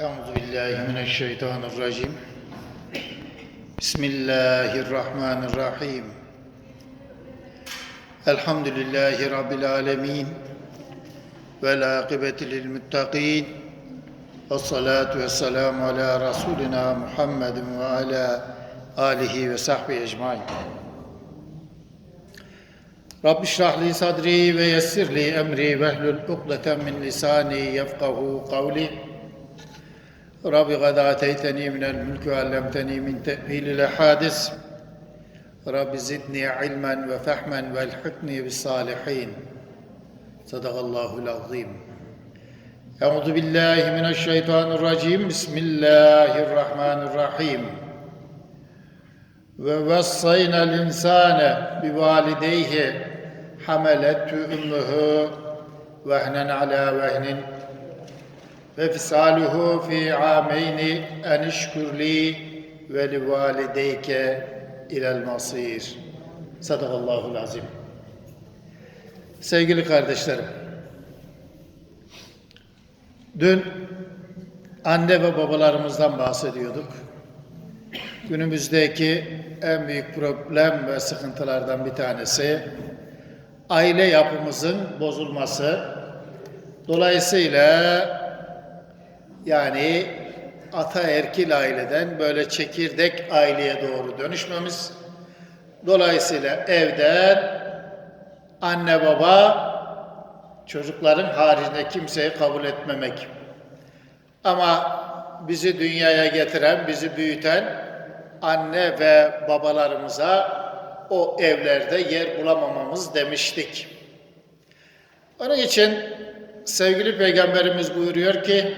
أعوذ بالله من الشيطان الرجيم. بسم الله الرحمن الرحيم. الحمد لله رب العالمين والعاقبة للمتقين والصلاة والسلام على رسولنا محمد وعلى آله وصحبه أجمعين. رب اشرح لي صدري ويسر لي أمري واحلل عقدة من لساني يفقه قولي. رب قد آتيتني من الملك وعلمتني من تأويل الأحاديث رب زدني علما وفهما والحقني بالصالحين صدق الله العظيم أعوذ بالله من الشيطان الرجيم بسم الله الرحمن الرحيم ووصينا الإنسان بوالديه حملته أمه وهنا على وهن ve fisaluhu fi ameyni enişkur li ve li valideyke ilel masir. Sadakallahu azim. Sevgili kardeşlerim, dün anne ve babalarımızdan bahsediyorduk. Günümüzdeki en büyük problem ve sıkıntılardan bir tanesi aile yapımızın bozulması. Dolayısıyla yani ataerkil aileden böyle çekirdek aileye doğru dönüşmemiz. Dolayısıyla evden anne baba çocukların haricinde kimseyi kabul etmemek. Ama bizi dünyaya getiren, bizi büyüten anne ve babalarımıza o evlerde yer bulamamamız demiştik. Onun için sevgili peygamberimiz buyuruyor ki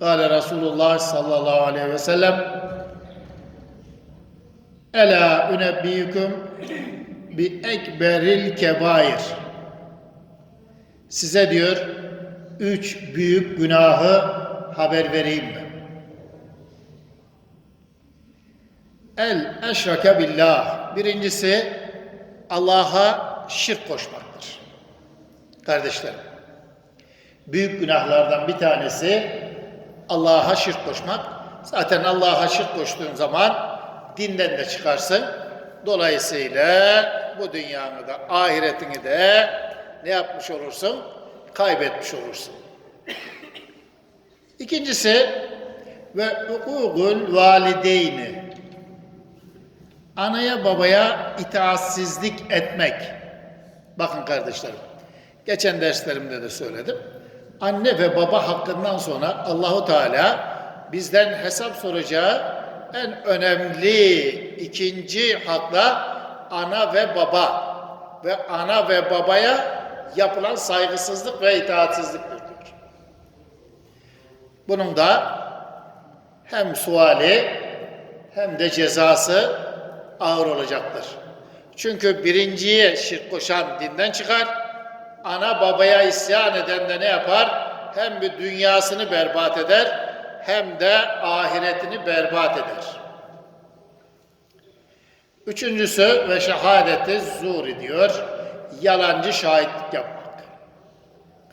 Kale Resulullah sallallahu aleyhi ve sellem Ela ünebbiyüküm bi ekberil kebair Size diyor üç büyük günahı haber vereyim mi? El eşrake billah. Birincisi Allah'a şirk koşmaktır. Kardeşlerim, büyük günahlardan bir tanesi Allah'a şirk koşmak. Zaten Allah'a şirk koştuğun zaman dinden de çıkarsın. Dolayısıyla bu dünyanı da ahiretini de ne yapmış olursun? Kaybetmiş olursun. İkincisi ve hukukul valideyni anaya babaya itaatsizlik etmek. Bakın kardeşlerim, geçen derslerimde de söyledim. Anne ve baba hakkından sonra Allahu Teala bizden hesap soracağı en önemli ikinci hakla ana ve baba ve ana ve babaya yapılan saygısızlık ve itaatsizliktir diyor. Bunun da hem suali hem de cezası ağır olacaktır. Çünkü birinciye şirk koşan dinden çıkar, ana babaya isyan eden de ne yapar? Hem bir dünyasını berbat eder, hem de ahiretini berbat eder. Üçüncüsü ve şehadeti zuri diyor, yalancı şahitlik yapmak.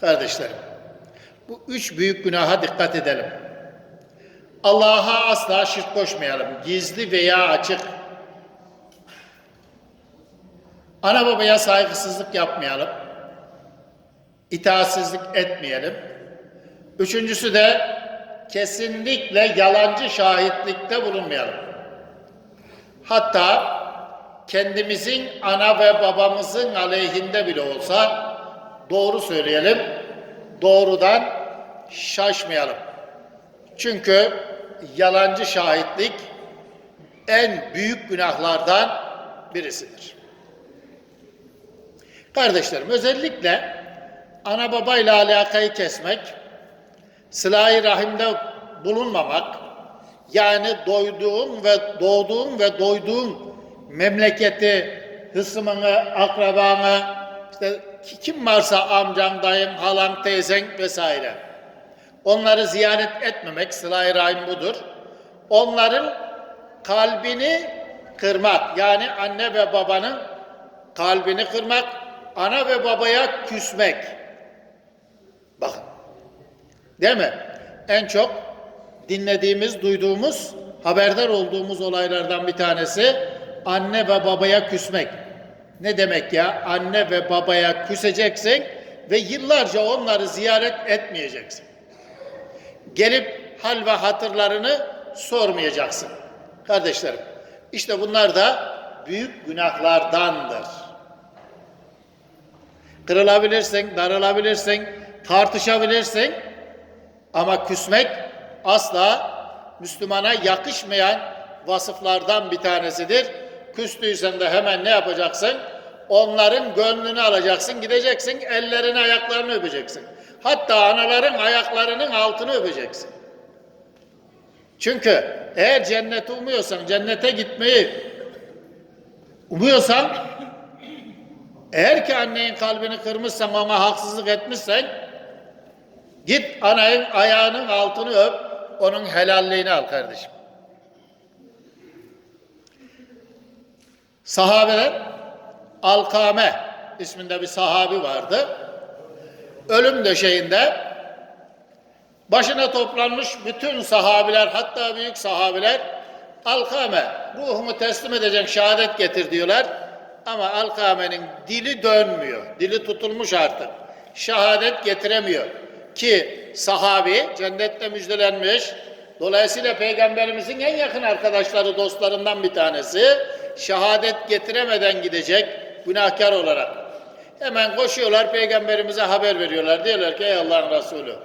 Kardeşlerim, bu üç büyük günaha dikkat edelim. Allah'a asla şirk koşmayalım, gizli veya açık. Ana babaya saygısızlık yapmayalım. İtaatsizlik etmeyelim. Üçüncüsü de kesinlikle yalancı şahitlikte bulunmayalım. Hatta kendimizin ana ve babamızın aleyhinde bile olsa doğru söyleyelim, doğrudan şaşmayalım. Çünkü yalancı şahitlik en büyük günahlardan birisidir. Kardeşlerim özellikle ana babayla alakayı kesmek, sıla rahimde bulunmamak, yani doyduğun ve doğduğun ve doyduğun memleketi, hısmını, akrabanı, işte kim varsa amcan, dayın, halan, teyzen vesaire. Onları ziyaret etmemek, sıla rahim budur. Onların kalbini kırmak, yani anne ve babanın kalbini kırmak, ana ve babaya küsmek. Değil mi? En çok dinlediğimiz, duyduğumuz, haberdar olduğumuz olaylardan bir tanesi anne ve babaya küsmek. Ne demek ya? Anne ve babaya küseceksin ve yıllarca onları ziyaret etmeyeceksin. Gelip hal ve hatırlarını sormayacaksın. Kardeşlerim, işte bunlar da büyük günahlardandır. Kırılabilirsin, darılabilirsin, tartışabilirsin ama küsmek asla Müslümana yakışmayan vasıflardan bir tanesidir. Küstüysen de hemen ne yapacaksın? Onların gönlünü alacaksın, gideceksin, ellerini, ayaklarını öpeceksin. Hatta anaların ayaklarının altını öpeceksin. Çünkü eğer cenneti umuyorsan, cennete gitmeyi umuyorsan, eğer ki annenin kalbini kırmışsan, ona haksızlık etmişsen, git anayın ayağının altını öp, onun helalliğini al kardeşim. Sahabeler, Alkame isminde bir sahabi vardı. Ölüm döşeğinde başına toplanmış bütün sahabiler hatta büyük sahabiler Alkame ruhumu teslim edecek şehadet getir diyorlar. Ama Alkame'nin dili dönmüyor. Dili tutulmuş artık. Şehadet getiremiyor. Ki sahabi cennette müjdelenmiş. Dolayısıyla peygamberimizin en yakın arkadaşları, dostlarından bir tanesi. Şehadet getiremeden gidecek günahkar olarak. Hemen koşuyorlar peygamberimize haber veriyorlar. Diyorlar ki ey Allah'ın Resulü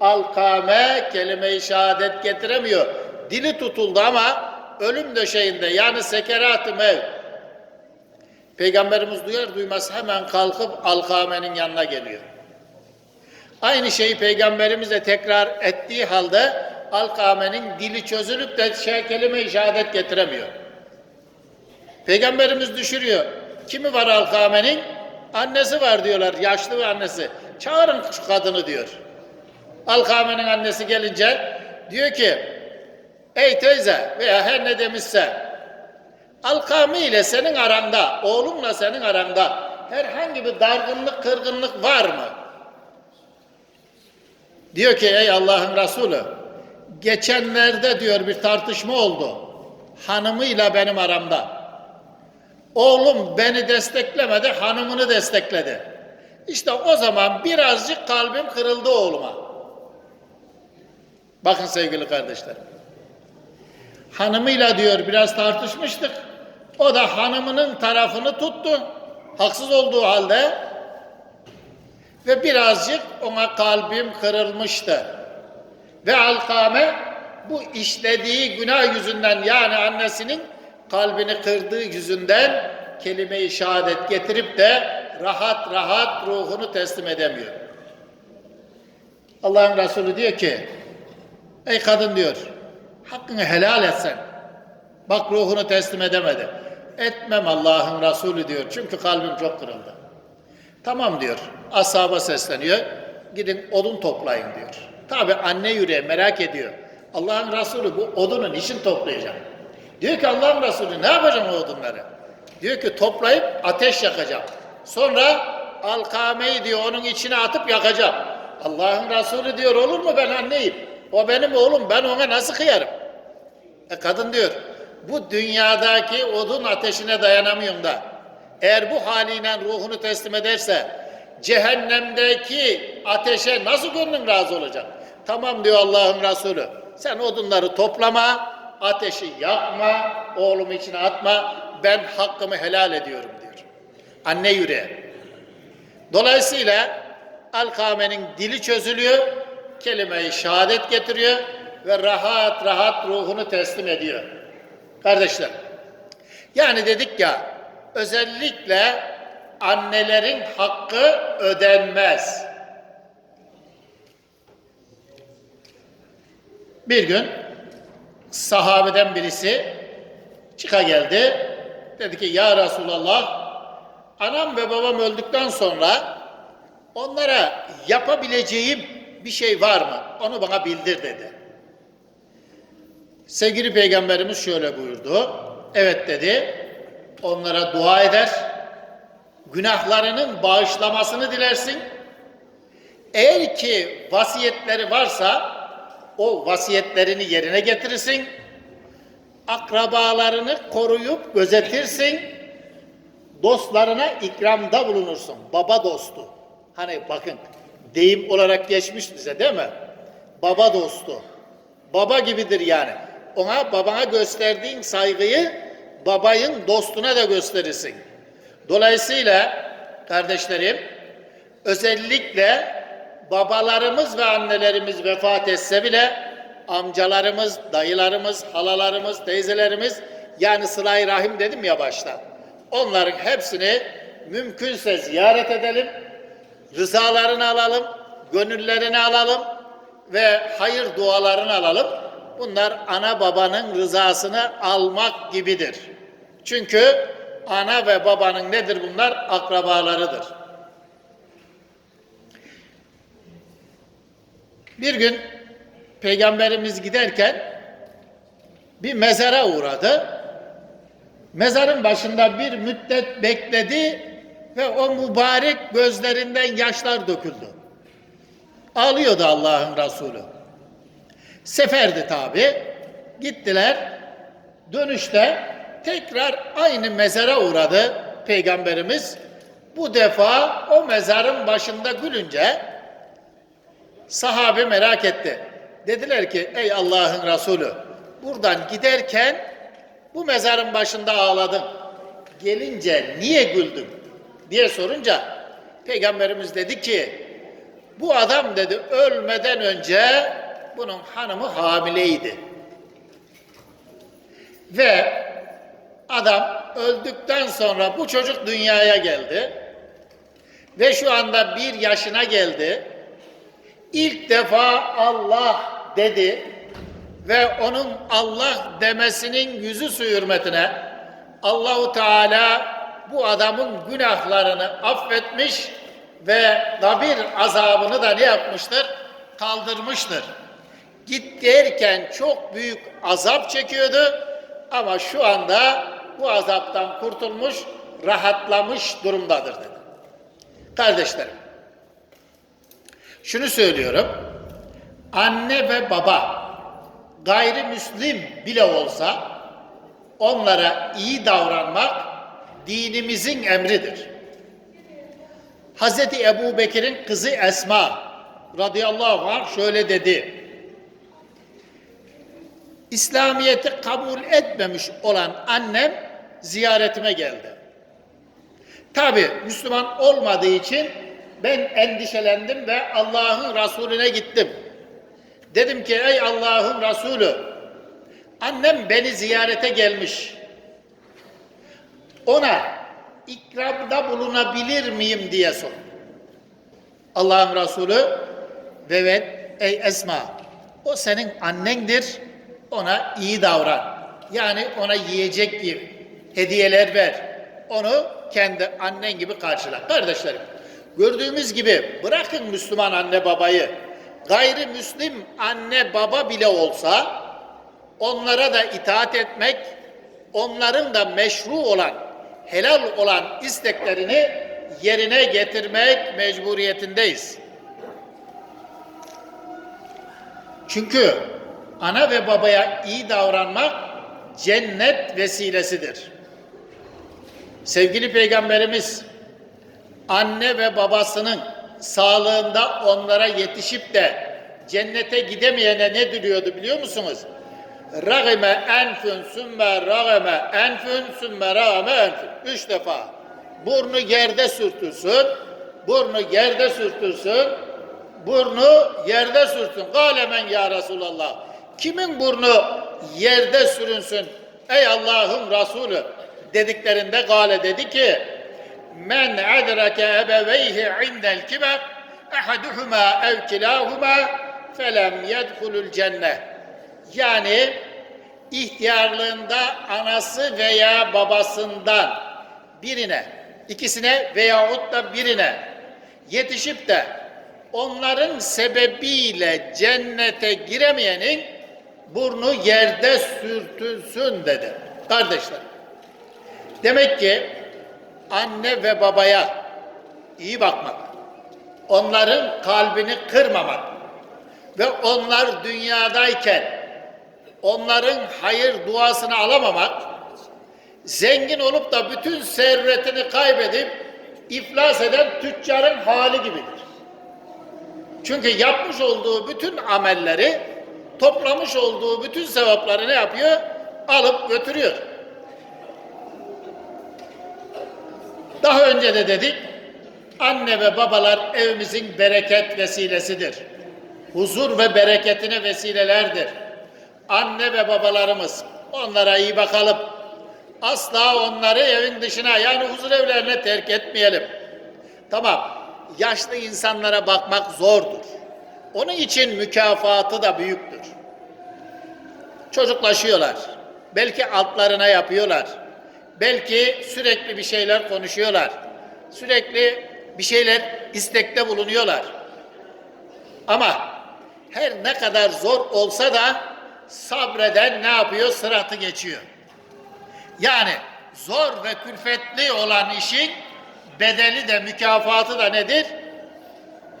Alkame kelime-i şehadet getiremiyor. Dili tutuldu ama ölüm döşeğinde yani sekerat-ı mevt. Peygamberimiz duyar duymaz hemen kalkıp Alkame'nin yanına geliyor. Aynı şeyi Peygamberimiz de tekrar ettiği halde Alkame'nin dili çözülüp de şey, kelime-i şehadet getiremiyor. Peygamberimiz düşürüyor. Kimi var Alkame'nin? Annesi var diyorlar, yaşlı bir annesi. Çağırın şu kadını diyor. Alkame'nin annesi gelince diyor ki, ey teyze veya her ne demişse, Alkame ile senin aranda, oğlumla senin aranda herhangi bir dargınlık, kırgınlık var mı? Diyor ki ey Allah'ın Resulü, geçenlerde diyor bir tartışma oldu. Hanımıyla benim aramda. Oğlum beni desteklemedi, hanımını destekledi. İşte o zaman birazcık kalbim kırıldı oğluma. Bakın sevgili kardeşlerim. Hanımıyla diyor biraz tartışmıştık. O da hanımının tarafını tuttu. Haksız olduğu halde ve birazcık ona kalbim kırılmıştı. Ve Alkame bu işlediği günah yüzünden yani annesinin kalbini kırdığı yüzünden kelime-i şehadet getirip de rahat rahat ruhunu teslim edemiyor. Allah'ın Resulü diyor ki ey kadın diyor hakkını helal etsen bak ruhunu teslim edemedi. Etmem Allah'ın Resulü diyor çünkü kalbim çok kırıldı. Tamam diyor. Ashaba sesleniyor. Gidin odun toplayın diyor. Tabi anne yüreği merak ediyor. Allah'ın Resulü bu odunu niçin toplayacak? Diyor ki Allah'ın Resulü ne yapacağım o odunları? Diyor ki toplayıp ateş yakacağım. Sonra alkameyi diyor onun içine atıp yakacağım. Allah'ın Resulü diyor olur mu ben anneyim? O benim oğlum ben ona nasıl kıyarım? E kadın diyor bu dünyadaki odun ateşine dayanamıyorum da eğer bu haliyle ruhunu teslim ederse cehennemdeki ateşe nasıl gönlün razı olacak? Tamam diyor Allah'ın Resulü. Sen odunları toplama, ateşi yakma, oğlumu içine atma. Ben hakkımı helal ediyorum diyor. Anne yüreği. Dolayısıyla Alkame'nin dili çözülüyor, kelimeyi şehadet getiriyor ve rahat rahat ruhunu teslim ediyor. Kardeşler, yani dedik ya, özellikle annelerin hakkı ödenmez. Bir gün sahabeden birisi çıka geldi. Dedi ki ya Resulallah anam ve babam öldükten sonra onlara yapabileceğim bir şey var mı? Onu bana bildir dedi. Sevgili peygamberimiz şöyle buyurdu. Evet dedi. Onlara dua eder. Günahlarının bağışlamasını dilersin. Eğer ki vasiyetleri varsa o vasiyetlerini yerine getirirsin. Akrabalarını koruyup gözetirsin. Dostlarına ikramda bulunursun. Baba dostu. Hani bakın deyim olarak geçmiş bize değil mi? Baba dostu. Baba gibidir yani. Ona babana gösterdiğin saygıyı babayın dostuna da gösterirsin. Dolayısıyla kardeşlerim özellikle babalarımız ve annelerimiz vefat etse bile amcalarımız, dayılarımız, halalarımız, teyzelerimiz yani sıla rahim dedim ya başta. Onların hepsini mümkünse ziyaret edelim. Rızalarını alalım, gönüllerini alalım ve hayır dualarını alalım. Bunlar ana babanın rızasını almak gibidir. Çünkü ana ve babanın nedir bunlar? Akrabalarıdır. Bir gün peygamberimiz giderken bir mezara uğradı. Mezarın başında bir müddet bekledi ve o mübarek gözlerinden yaşlar döküldü. Ağlıyordu Allah'ın Resulü. Seferdi tabi. Gittiler. Dönüşte tekrar aynı mezara uğradı peygamberimiz. Bu defa o mezarın başında gülünce sahabe merak etti. Dediler ki ey Allah'ın Resulü buradan giderken bu mezarın başında ağladın. Gelince niye güldün diye sorunca peygamberimiz dedi ki bu adam dedi ölmeden önce bunun hanımı hamileydi. Ve adam öldükten sonra bu çocuk dünyaya geldi. Ve şu anda bir yaşına geldi. İlk defa Allah dedi ve onun Allah demesinin yüzü su hürmetine Allahu Teala bu adamın günahlarını affetmiş ve kabir azabını da ne yapmıştır? Kaldırmıştır. Git derken çok büyük azap çekiyordu ama şu anda bu azaptan kurtulmuş, rahatlamış durumdadır dedi. Kardeşlerim, şunu söylüyorum. Anne ve baba gayrimüslim bile olsa onlara iyi davranmak dinimizin emridir. Hazreti Ebu Bekir'in kızı Esma radıyallahu anh şöyle dedi. İslamiyet'i kabul etmemiş olan annem ziyaretime geldi. Tabi Müslüman olmadığı için ben endişelendim ve Allah'ın Resulüne gittim. Dedim ki ey Allah'ın Resulü annem beni ziyarete gelmiş. Ona ikramda bulunabilir miyim diye sor. Allah'ın Resulü ve evet ey Esma o senin annendir ona iyi davran. Yani ona yiyecek gibi hediyeler ver. Onu kendi annen gibi karşıla. Kardeşlerim gördüğümüz gibi bırakın Müslüman anne babayı gayrimüslim anne baba bile olsa onlara da itaat etmek, onların da meşru olan, helal olan isteklerini yerine getirmek mecburiyetindeyiz. Çünkü ana ve babaya iyi davranmak cennet vesilesidir. Sevgili Peygamberimiz anne ve babasının sağlığında onlara yetişip de cennete gidemeyene ne diliyordu biliyor musunuz? Ragime enfün sümme ragime enfün sümme ragime enfün. Üç defa. Burnu yerde sürtülsün, burnu yerde sürtülsün, burnu yerde sürtün. Galemen ya Resulallah. Kimin burnu yerde sürünsün? Ey Allah'ın Resulü dediklerinde gale dedi ki men adrake ebeveyhi indel kiber ehaduhuma ev kilahuma felem yedhulul cennet. Yani ihtiyarlığında anası veya babasından birine, ikisine veyahut da birine yetişip de onların sebebiyle cennete giremeyenin burnu yerde sürtülsün dedi. Kardeşler, demek ki anne ve babaya iyi bakmak, onların kalbini kırmamak, ve onlar dünyadayken onların hayır duasını alamamak, zengin olup da bütün servetini kaybedip iflas eden tüccarın hali gibidir. Çünkü yapmış olduğu bütün amelleri, toplamış olduğu bütün sevapları ne yapıyor? Alıp götürüyor. Daha önce de dedik, anne ve babalar evimizin bereket vesilesidir. Huzur ve bereketine vesilelerdir. Anne ve babalarımız, onlara iyi bakalım. Asla onları evin dışına yani huzur evlerine terk etmeyelim. Tamam, yaşlı insanlara bakmak zordur. Onun için mükafatı da büyüktür. Çocuklaşıyorlar. Belki altlarına yapıyorlar. Belki sürekli bir şeyler konuşuyorlar. Sürekli bir şeyler istekte bulunuyorlar. Ama her ne kadar zor olsa da sabreden ne yapıyor? Sıratı geçiyor. Yani zor ve külfetli olan işin bedeli de mükafatı da nedir?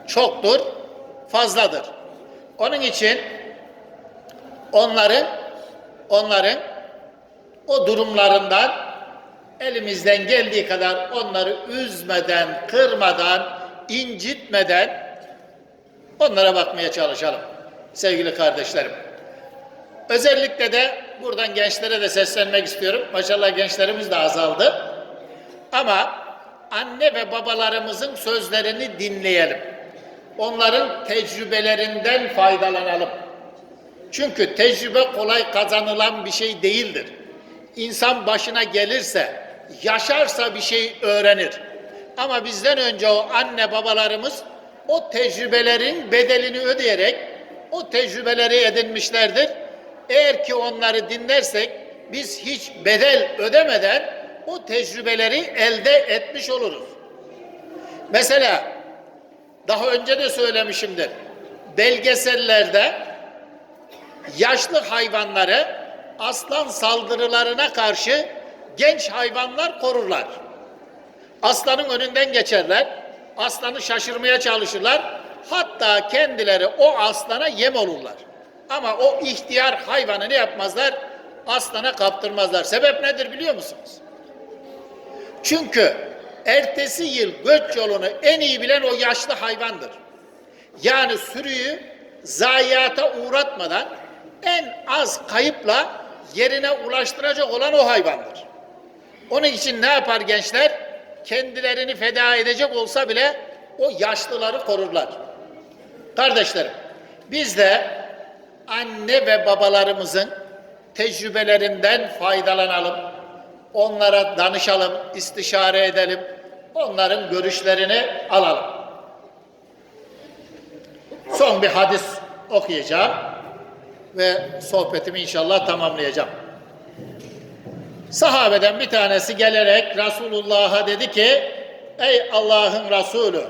Çoktur, fazladır. Onun için onların onların o durumlarından elimizden geldiği kadar onları üzmeden, kırmadan, incitmeden onlara bakmaya çalışalım sevgili kardeşlerim. Özellikle de buradan gençlere de seslenmek istiyorum. Maşallah gençlerimiz de azaldı. Ama anne ve babalarımızın sözlerini dinleyelim. Onların tecrübelerinden faydalanalım. Çünkü tecrübe kolay kazanılan bir şey değildir. İnsan başına gelirse, yaşarsa bir şey öğrenir. Ama bizden önce o anne babalarımız o tecrübelerin bedelini ödeyerek o tecrübeleri edinmişlerdir. Eğer ki onları dinlersek biz hiç bedel ödemeden o tecrübeleri elde etmiş oluruz. Mesela daha önce de söylemişimdir. Belgesellerde yaşlı hayvanları aslan saldırılarına karşı genç hayvanlar korurlar. Aslanın önünden geçerler. Aslanı şaşırmaya çalışırlar. Hatta kendileri o aslana yem olurlar. Ama o ihtiyar hayvanı ne yapmazlar? Aslana kaptırmazlar. Sebep nedir biliyor musunuz? Çünkü ertesi yıl göç yolunu en iyi bilen o yaşlı hayvandır. Yani sürüyü zayiata uğratmadan en az kayıpla yerine ulaştıracak olan o hayvandır. Onun için ne yapar gençler? Kendilerini feda edecek olsa bile o yaşlıları korurlar. Kardeşlerim, biz de anne ve babalarımızın tecrübelerinden faydalanalım. Onlara danışalım, istişare edelim. Onların görüşlerini alalım. Son bir hadis okuyacağım ve sohbetimi inşallah tamamlayacağım. Sahabeden bir tanesi gelerek Resulullah'a dedi ki Ey Allah'ın Resulü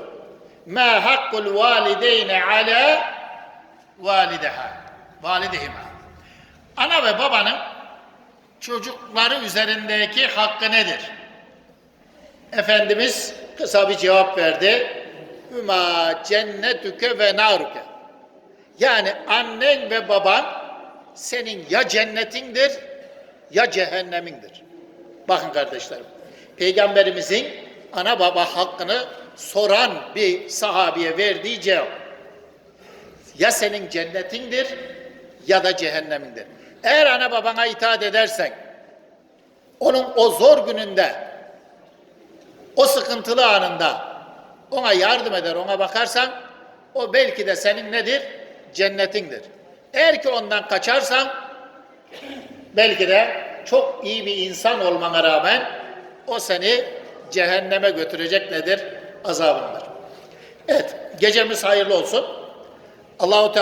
ma hakkul valideyne ala valideha validehima ana ve babanın çocukları üzerindeki hakkı nedir? Efendimiz kısa bir cevap verdi. Hüma cennetüke ve naruke. Yani annen ve baban senin ya cennetindir ya cehennemindir. Bakın kardeşlerim. Peygamberimizin ana baba hakkını soran bir sahabiye verdiği cevap. Ya senin cennetindir ya da cehennemindir. Eğer ana babana itaat edersen, onun o zor gününde, o sıkıntılı anında ona yardım eder, ona bakarsan, o belki de senin nedir? Cennetindir. Eğer ki ondan kaçarsan, belki de çok iyi bir insan olmana rağmen o seni cehenneme götürecek nedir? Azabındır. Evet, gecemiz hayırlı olsun. Allahu Teala